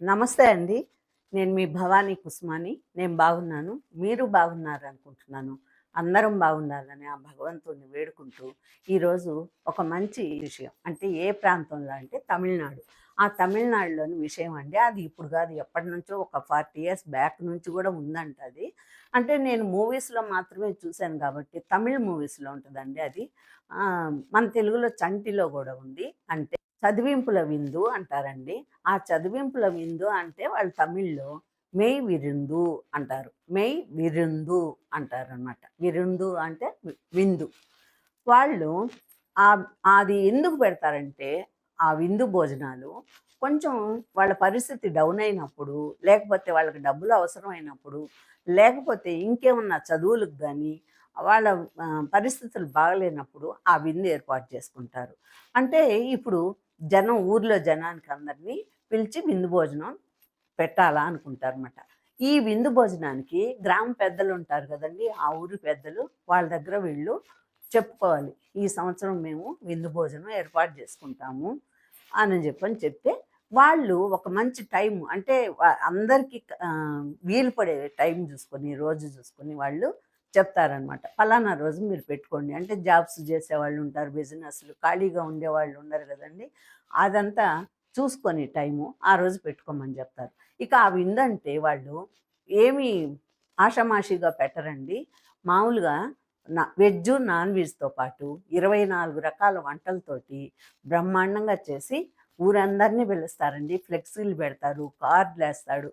నమస్తే అండి. నేను మీ భవానీ కుస్మాని. నేను బాగున్నాను. మీరు బాగున్నారు అనుకుంటున్నాను. అందరం బాగుండాలని ఆ భగవంతుడిని వేడుకుంటూ ఈరోజు ఒక మంచి విషయం. అంటే ఏ ప్రాంతంలో అంటే తమిళనాడు. ఆ తమిళనాడులోని విషయం అండి. అది ఇప్పుడు కాదు ఎప్పటి నుంచో ఒక ఫార్టీ ఇయర్స్ బ్యాక్ నుంచి కూడా ఉందంట అది. అంటే నేను మూవీస్లో మాత్రమే చూశాను కాబట్టి తమిళ్ మూవీస్లో ఉంటుందండి అది. మన తెలుగులో చంటిలో కూడా ఉంది. అంటే చదివింపుల విందు అంటారండి. ఆ చదివింపుల విందు అంటే వాళ్ళు తమిళ్ళో మెయ్ విరుందు అంటారు. మెయ్ విరుందు అంటారు అనమాట విరుందు అంటే విందు. వాళ్ళు అది ఎందుకు పెడతారంటే ఆ విందు భోజనాలు కొంచెం వాళ్ళ పరిస్థితి డౌన్ అయినప్పుడు లేకపోతే వాళ్ళకి డబ్బులు అవసరమైనప్పుడు లేకపోతే ఇంకేమన్నా చదువులకు కానీ వాళ్ళ పరిస్థితులు బాగలేనప్పుడు ఆ విందు ఏర్పాటు చేసుకుంటారు. అంటే ఇప్పుడు జనం ఊర్లో జనానికి అందరినీ పిలిచి విందు భోజనం పెట్టాలా అనుకుంటారన్నమాట. ఈ విందు భోజనానికి గ్రామ పెద్దలు ఉంటారు కదండి ఆ ఊరి పెద్దలు వాళ్ళ దగ్గర వీళ్ళు చెప్పుకోవాలి. ఈ సంవత్సరం మేము విందు భోజనం ఏర్పాటు చేసుకుంటాము అని చెప్పని చెప్తే వాళ్ళు ఒక మంచి టైం అంటే అందరికీ వీలు పడే టైం చూసుకొని రోజు చూసుకొని వాళ్ళు చెప్తారనమాట ఫలానా రోజు మీరు పెట్టుకోండి. అంటే జాబ్స్ చేసేవాళ్ళు ఉంటారు బిజినెస్లు ఖాళీగా ఉండేవాళ్ళు ఉండరు కదండి. అదంతా చూసుకొని టైము ఆ రోజు పెట్టుకోమని చెప్తారు. ఇక ఆ విందంటే వాళ్ళు ఏమి ఆషమాషిగా పెట్టరండి. మామూలుగా నా వెజ్ నాన్ వెజ్తో పాటు ఇరవై నాలుగు రకాల వంటలతోటి బ్రహ్మాండంగా చేసి ఊరందరినీ పిలుస్తారండి. ఫ్లెక్సీలు పెడతారు కార్డులు వేస్తాడు.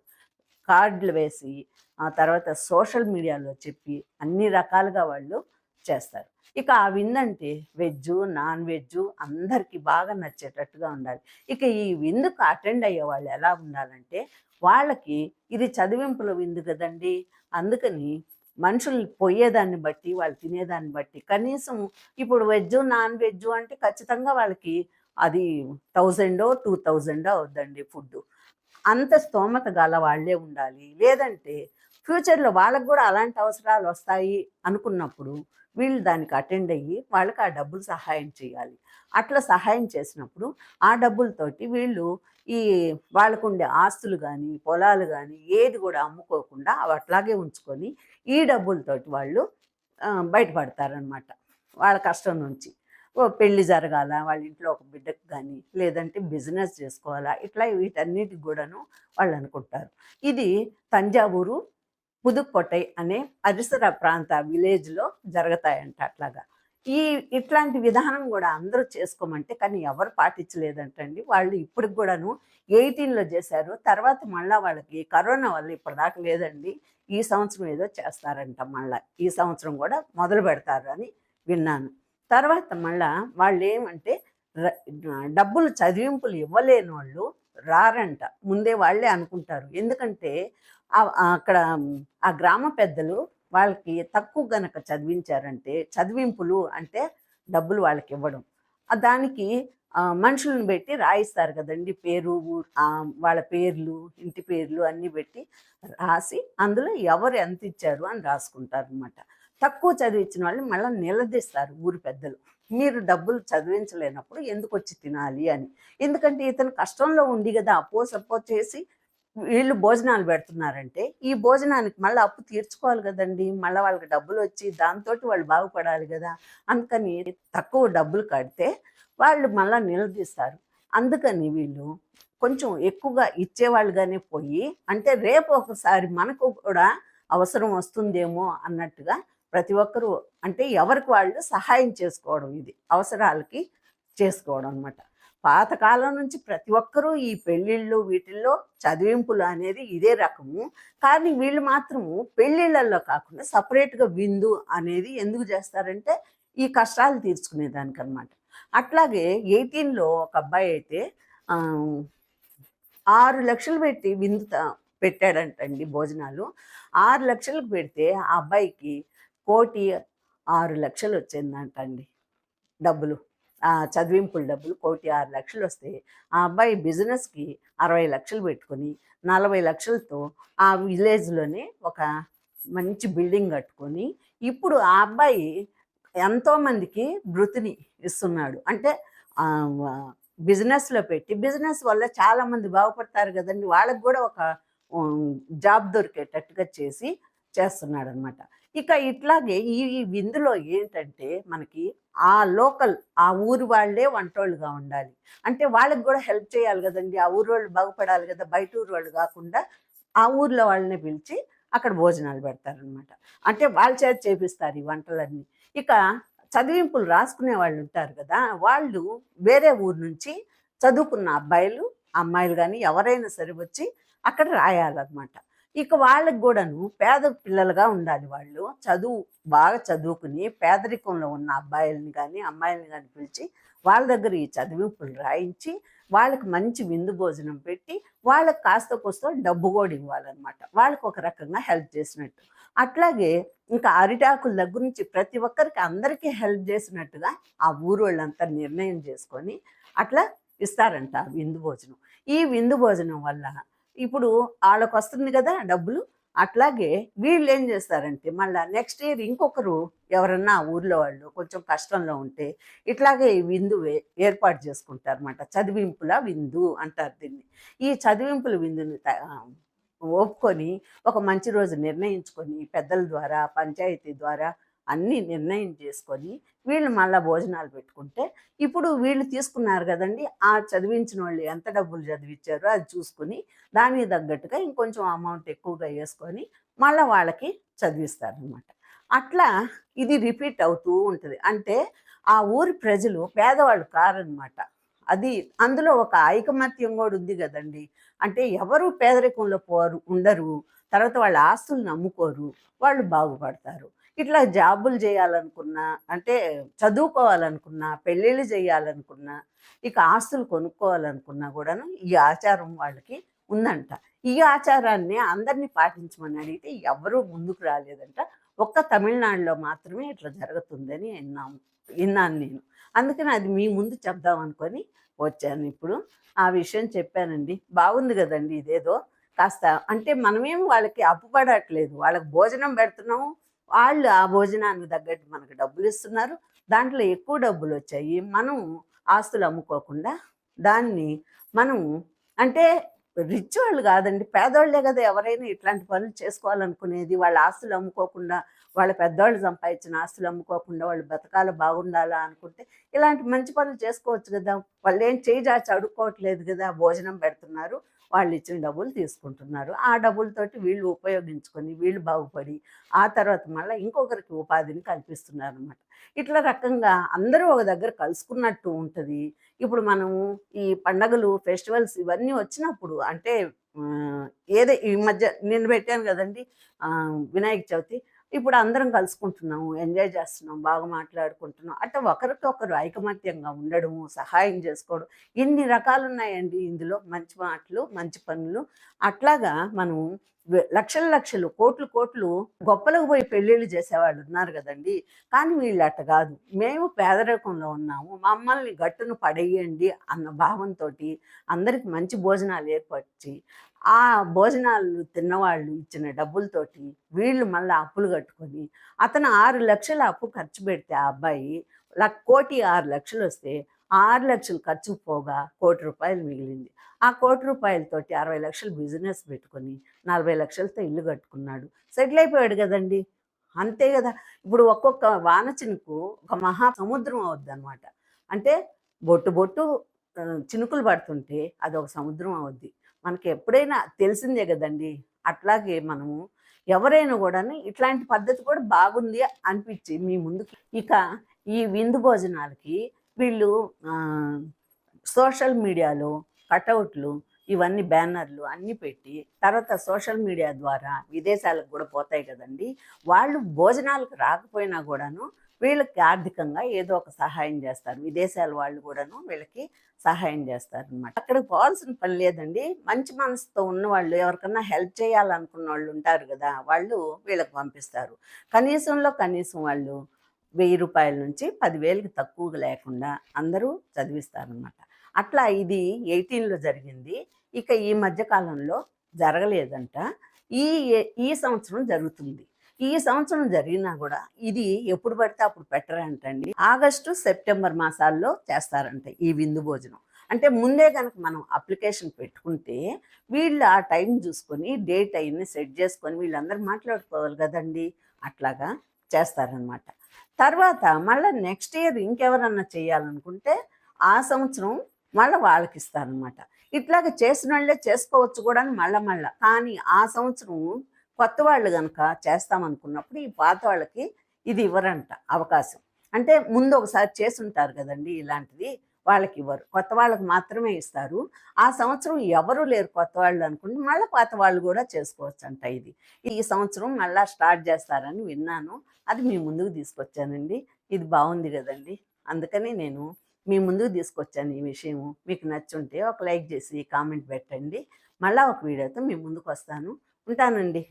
కార్డులు వేసి ఆ తర్వాత సోషల్ మీడియాలో చెప్పి అన్ని రకాలుగా వాళ్ళు చేస్తారు. ఇక ఆ విందంటే వెజ్ నాన్ వెజ్ అందరికీ బాగా నచ్చేటట్టుగా ఉండాలి. ఇక ఈ విందుకు అటెండ్ అయ్యే వాళ్ళు ఎలా ఉండాలంటే వాళ్ళకి ఇది చదివింపుల విందు కదండి. అందుకని మనుషులు పోయేదాన్ని బట్టి వాళ్ళు తినేదాన్ని బట్టి కనీసం ఇప్పుడు వెజ్ నాన్ వెజ్ అంటే ఖచ్చితంగా వాళ్ళకి అది థౌజండో టూ థౌజండో అవుద్దండి ఫుడ్ అంత స్తోమత గల వాళ్ళే ఉండాలి. లేదంటే ఫ్యూచర్లో వాళ్ళకు కూడా అలాంటి అవసరాలు వస్తాయి అనుకున్నప్పుడు వీళ్ళు దానికి అటెండ్ అయ్యి వాళ్ళకి ఆ డబ్బులు సహాయం చేయాలి. అట్లా సహాయం చేసినప్పుడు ఆ డబ్బులతోటి వీళ్ళు ఈ వాళ్ళకుండే ఆస్తులు కానీ పొలాలు కానీ ఏది కూడా అమ్ముకోకుండా అవి అట్లాగే ఉంచుకొని ఈ డబ్బులతోటి వాళ్ళు బయటపడతారనమాట వాళ్ళ కష్టం నుంచి. పెళ్ళి జరగాల వాళ్ళ ఇంట్లో ఒక బిడ్డకు కానీ లేదంటే బిజినెస్ చేసుకోవాలా ఇట్లా వీటన్నిటికి కూడాను వాళ్ళు అనుకుంటారు. ఇది తంజావూరు పుదుక్కోటై అనే పరిసర ప్రాంత విలేజ్లో జరుగుతాయంట అట్లాగా. ఈ ఇట్లాంటి విధానం కూడా అందరూ చేసుకోమంటే కానీ ఎవరు పాటించలేదంటండి. వాళ్ళు ఇప్పటికి కూడాను ఎయిటీన్లో చేశారు తర్వాత మళ్ళీ వాళ్ళకి కరోనా వల్ల ఇప్పటిదాకా లేదండి. ఈ సంవత్సరం ఏదో చేస్తారంట మళ్ళీ. ఈ సంవత్సరం కూడా మొదలు పెడతారు అని విన్నాను. తర్వాత మళ్ళా వాళ్ళు ఏమంటే డబ్బులు చదివింపులు ఇవ్వలేని వాళ్ళు రారంట. ముందే వాళ్ళే అనుకుంటారు. ఎందుకంటే అక్కడ ఆ గ్రామ పెద్దలు వాళ్ళకి తక్కువ గనక చదివించారంటే చదివింపులు అంటే డబ్బులు వాళ్ళకి ఇవ్వడం దానికి మనుషులను పెట్టి రాయిస్తారు కదండి. పేరు వాళ్ళ పేర్లు ఇంటి పేర్లు అన్నీ పెట్టి రాసి అందులో ఎవరు ఎంత ఇచ్చారు అని రాసుకుంటారు అనమాట తక్కువ చదివించిన వాళ్ళు మళ్ళీ నిలదీస్తారు ఊరి పెద్దలు. మీరు డబ్బులు చదివించలేనప్పుడు ఎందుకు వచ్చి తినాలి అని. ఎందుకంటే ఇతను కష్టంలో ఉండి కదా అప్పో సపో చేసి వీళ్ళు భోజనాలు పెడుతున్నారంటే ఈ భోజనానికి మళ్ళీ అప్పు తీర్చుకోవాలి కదండి. మళ్ళీ వాళ్ళకి డబ్బులు వచ్చి దాంతో వాళ్ళు బాగుపడాలి కదా. అందుకని తక్కువ డబ్బులు కడితే వాళ్ళు మళ్ళీ నిలదీస్తారు. అందుకని వీళ్ళు కొంచెం ఎక్కువగా ఇచ్చేవాళ్ళుగానే పోయి అంటే రేపు ఒకసారి మనకు కూడా అవసరం వస్తుందేమో అన్నట్టుగా ప్రతి ఒక్కరూ అంటే ఎవరికి వాళ్ళు సహాయం చేసుకోవడం ఇది అవసరాలకి చేసుకోవడం అనమాట పాతకాలం నుంచి ప్రతి ఒక్కరూ ఈ పెళ్ళిళ్ళు వీటిల్లో చదివింపులు అనేది ఇదే రకము. కానీ వీళ్ళు మాత్రము పెళ్ళిళ్ళల్లో కాకుండా సపరేట్గా విందు అనేది ఎందుకు చేస్తారంటే ఈ కష్టాలు తీర్చుకునేదానికి అనమాట అట్లాగే ఎయిటీన్లో ఒక అబ్బాయి అయితే ఆరు లక్షలు పెట్టి విందు పెట్టాడంటండి భోజనాలు. ఆరు లక్షలకు పెడితే ఆ అబ్బాయికి కోటి ఆరు లక్షలు వచ్చిందంట అండి డబ్బులు చదివింపుల డబ్బులు కోటి ఆరు లక్షలు వస్తే ఆ అబ్బాయి బిజినెస్కి అరవై లక్షలు పెట్టుకొని నలభై లక్షలతో ఆ విలేజ్లోనే ఒక మంచి బిల్డింగ్ కట్టుకొని ఇప్పుడు ఆ అబ్బాయి ఎంతోమందికి వృత్తిని ఇస్తున్నాడు. అంటే బిజినెస్లో పెట్టి బిజినెస్ వల్ల చాలామంది బాగుపడతారు కదండి. వాళ్ళకి కూడా ఒక జాబ్ దొరికేటట్టుగా చేసి చేస్తున్నాడు అనమాట ఇక ఇట్లాగే ఈ విందులో ఏంటంటే మనకి ఆ లోకల్ ఆ ఊరు వాళ్ళే వంటోళ్ళుగా ఉండాలి. అంటే వాళ్ళకి కూడా హెల్ప్ చేయాలి కదండి. ఆ ఊరు వాళ్ళు బాగుపడాలి కదా. బయట ఊరు వాళ్ళు కాకుండా ఆ ఊర్లో వాళ్ళని పిలిచి అక్కడ భోజనాలు పెడతారనమాట. అంటే వాళ్ళ చేత చేపిస్తారు ఈ వంటలన్నీ. ఇక చదివింపులు రాసుకునే వాళ్ళు ఉంటారు కదా. వాళ్ళు వేరే ఊరు నుంచి చదువుకున్న అబ్బాయిలు అమ్మాయిలు కానీ ఎవరైనా సరే వచ్చి అక్కడ రాయాలన్నమాట. ఇక వాళ్ళకి కూడాను పేద పిల్లలుగా ఉండాలి వాళ్ళు. చదువు బాగా చదువుకుని పేదరికంలో ఉన్న అబ్బాయిలను కానీ అమ్మాయిలను కానీ పిలిచి వాళ్ళ దగ్గర ఈ చదివింపులు రాయించి వాళ్ళకి మంచి విందు భోజనం పెట్టి వాళ్ళకి కాస్త కోస్త డబ్బు కూడా ఇవ్వాలన్నమాట. వాళ్ళకి ఒక రకంగా హెల్ప్ చేసినట్టు. అట్లాగే ఇంకా అరిటాకుల దగ్గర నుంచి ప్రతి ఒక్కరికి అందరికీ హెల్ప్ చేసినట్టుగా ఆ ఊరు వాళ్ళంతా నిర్ణయం చేసుకొని అట్లా ఇస్తారంట విందు భోజనం. ఈ విందు భోజనం వల్ల ఇప్పుడు వాళ్ళకు వస్తుంది కదా డబ్బులు అట్లాగే వీళ్ళు ఏం చేస్తారంటే మళ్ళీ నెక్స్ట్ ఇయర్ ఇంకొకరు ఎవరన్నా ఊర్లో వాళ్ళు కొంచెం కష్టంలో ఉంటే ఇట్లాగే ఈ విందు వే- ఏర్పాటు చేసుకుంటారన్నమాట. చదివింపుల విందు అంటారు దీన్ని. ఈ చదివింపుల విందుని ఒప్పుకొని ఒక మంచి రోజు నిర్ణయించుకొని పెద్దల ద్వారా పంచాయతీ ద్వారా అన్నీ నిర్ణయం చేసుకొని వీళ్ళు మళ్ళీ భోజనాలు పెట్టుకుంటే ఇప్పుడు వీళ్ళు తీసుకున్నారు కదండి ఆ చదివించిన వాళ్ళు ఎంత డబ్బులు చదివించారో అది చూసుకుని దానికి తగ్గట్టుగా ఇంకొంచెం అమౌంట్ ఎక్కువగా వేసుకొని మళ్ళీ వాళ్ళకి చదివిస్తారనమాట అట్లా ఇది రిపీట్ అవుతూ ఉంటుంది. అంటే ఆ ఊరి ప్రజలు పేదవాళ్ళు కారనమాట అది అందులో ఒక ఐకమత్యం కూడా ఉంది కదండి. అంటే ఎవరు పేదరికంలో పోరు ఉండరు. తర్వాత వాళ్ళ ఆస్తులను నమ్ముకోరు వాళ్ళు బాగుపడతారు. ఇట్లా జాబులు చేయాలనుకున్నా అంటే చదువుకోవాలనుకున్నా పెళ్ళిళ్ళు చేయాలనుకున్నా ఇక ఆస్తులు కొనుక్కోవాలనుకున్నా కూడాను ఈ ఆచారం వాళ్ళకి ఉందంట. ఈ ఆచారాన్ని అందరినీ పాటించమని అడిగితే ఎవరూ ముందుకు రాలేదంట. ఒక్క తమిళనాడులో మాత్రమే ఇట్లా జరుగుతుందని విన్నాము విన్నాను నేను. అందుకని అది మీ ముందు చెప్దాం అనుకొని వచ్చాను ఇప్పుడు. ఆ విషయం చెప్పానండి. బాగుంది కదండి ఇదేదో. కాస్త అంటే మనమేం వాళ్ళకి అప్పుపడట్లేదు వాళ్ళకి భోజనం పెడుతున్నాము వాళ్ళు ఆ భోజనానికి తగ్గట్టు మనకు డబ్బులు ఇస్తున్నారు. దాంట్లో ఎక్కువ డబ్బులు వచ్చాయి. మనం ఆస్తులు అమ్ముకోకుండా దాన్ని మనం అంటే రిచ్ వాళ్ళు కాదండి పేదవాళ్ళే కదా ఎవరైనా ఇట్లాంటి పనులు చేసుకోవాలనుకునేది. వాళ్ళ ఆస్తులు అమ్ముకోకుండా వాళ్ళ పెద్దవాళ్ళు సంపాదించిన ఆస్తులు అమ్ముకోకుండా వాళ్ళు బతకాల బాగుండాలా అనుకుంటే ఇలాంటి మంచి పనులు చేసుకోవచ్చు కదా. వాళ్ళు ఏం చేయి అడుక్కోవట్లేదు కదా భోజనం పెడుతున్నారు. వాళ్ళు ఇచ్చిన డబ్బులు తీసుకుంటున్నారు. ఆ డబ్బులతోటి వీళ్ళు ఉపయోగించుకొని వీళ్ళు బాగుపడి ఆ తర్వాత మళ్ళీ ఇంకొకరికి ఉపాధిని కల్పిస్తున్నారు అనమాట ఇట్లా రకంగా అందరూ ఒక దగ్గర కలుసుకున్నట్టు ఉంటుంది. ఇప్పుడు మనము ఈ పండగలు ఫెస్టివల్స్ ఇవన్నీ వచ్చినప్పుడు అంటే ఏదో ఈ మధ్య నేను పెట్టాను కదండి వినాయక చవితి. ఇప్పుడు అందరం కలుసుకుంటున్నాము ఎంజాయ్ చేస్తున్నాం బాగా మాట్లాడుకుంటున్నాం. అట్లా ఒకరికొకరు ఐకమత్యంగా ఉండడము సహాయం చేసుకోవడం ఇన్ని రకాలు ఉన్నాయండి ఇందులో. మంచి మాటలు మంచి పనులు. అట్లాగా మనం లక్షల లక్షలు కోట్లు కోట్లు గొప్పలకు పోయి పెళ్ళిళ్ళు చేసేవాళ్ళు ఉన్నారు కదండి. కానీ వీళ్ళు అట్ట కాదు. మేము పేదరికంలో ఉన్నాము. మమ్మల్ని గట్టును పడేయండి అన్న భావంతో అందరికి మంచి భోజనాలు ఏర్పరిచి ఆ భోజనాలు తిన్నవాళ్ళు ఇచ్చిన డబ్బులతోటి వీళ్ళు మళ్ళీ అప్పులు కట్టుకొని అతను ఆరు లక్షల అప్పు ఖర్చు పెడితే ఆ అబ్బాయి కోటి ఆరు లక్షలు వస్తే ఆరు లక్షలు ఖర్చు పోగా కోటి రూపాయలు మిగిలింది. ఆ కోటి రూపాయలతోటి అరవై లక్షలు బిజినెస్ పెట్టుకొని నలభై లక్షలతో ఇల్లు కట్టుకున్నాడు. సెటిల్ అయిపోయాడు కదండి. అంతే కదా. ఇప్పుడు ఒక్కొక్క వాన చినుకు ఒక మహా సముద్రం అవుద్ది అనమాట అంటే బొట్టు బొట్టు చినుకులు పడుతుంటే అది ఒక సముద్రం అవుద్ది. మనకి ఎప్పుడైనా తెలిసిందే కదండి. అట్లాగే మనము ఎవరైనా కూడా ఇట్లాంటి పద్ధతి కూడా బాగుంది అనిపించి మీ ముందుకు ఇక ఈ విందు భోజనాలకి వీళ్ళు సోషల్ మీడియాలో కటౌట్లు ఇవన్నీ బ్యానర్లు అన్నీ పెట్టి తర్వాత సోషల్ మీడియా ద్వారా విదేశాలకు కూడా పోతాయి కదండి. వాళ్ళు భోజనాలకు రాకపోయినా కూడాను వీళ్ళకి ఆర్థికంగా ఏదో ఒక సహాయం చేస్తారు. విదేశాల వాళ్ళు కూడాను వీళ్ళకి సహాయం చేస్తారు అనమాట అక్కడికి పోవాల్సిన పని లేదండి. మంచి మనసుతో ఉన్న వాళ్ళు ఎవరికన్నా హెల్ప్ చేయాలనుకున్న వాళ్ళు ఉంటారు కదా వాళ్ళు వీళ్ళకి పంపిస్తారు. కనీసంలో కనీసం వాళ్ళు వెయ్యి రూపాయల నుంచి పదివేలకు తక్కువగా లేకుండా అందరూ చదివిస్తారనమాట అట్లా ఇది ఎయిటీన్లో జరిగింది. ఇక ఈ మధ్యకాలంలో జరగలేదంట. ఈ ఈ సంవత్సరం జరుగుతుంది. ఈ సంవత్సరం జరిగినా కూడా ఇది ఎప్పుడు పడితే అప్పుడు పెట్టరంటండి ఆగస్టు సెప్టెంబర్ మాసాల్లో చేస్తారంట ఈ విందు భోజనం. అంటే ముందే కనుక మనం అప్లికేషన్ పెట్టుకుంటే వీళ్ళు ఆ టైం చూసుకొని డేట్ అయ్యింది సెట్ చేసుకొని వీళ్ళందరూ మాట్లాడుకోవాలి కదండి. అట్లాగా చేస్తారనమాట తర్వాత మళ్ళీ నెక్స్ట్ ఇయర్ ఇంకెవరన్నా చేయాలనుకుంటే ఆ సంవత్సరం మళ్ళీ వాళ్ళకి ఇస్తారనమాట ఇట్లాగ చేసిన వాళ్ళే చేసుకోవచ్చు కూడా మళ్ళీ మళ్ళీ. కానీ ఆ సంవత్సరం కొత్త వాళ్ళు కనుక చేస్తామనుకున్నప్పుడు ఈ పాత వాళ్ళకి ఇది ఇవ్వరంట అవకాశం. అంటే ముందు ఒకసారి చేసి ఉంటారు కదండి ఇలాంటిది. వాళ్ళకి ఇవ్వరు కొత్త వాళ్ళకి మాత్రమే ఇస్తారు. ఆ సంవత్సరం ఎవరు లేరు కొత్త వాళ్ళు అనుకుంటే మళ్ళీ పాత వాళ్ళు కూడా చేసుకోవచ్చు అంట ఇది. ఈ సంవత్సరం మళ్ళీ స్టార్ట్ చేస్తారని విన్నాను. అది మీ ముందుకు తీసుకొచ్చానండి. ఇది బాగుంది కదండి. అందుకని నేను మీ ముందుకు తీసుకొచ్చాను ఈ విషయం మీకు నచ్చుంటే ఒక లైక్ చేసి కామెంట్ పెట్టండి. మళ్ళీ ఒక వీడియోతో మీ ముందుకు వస్తాను. ఉంటానండి.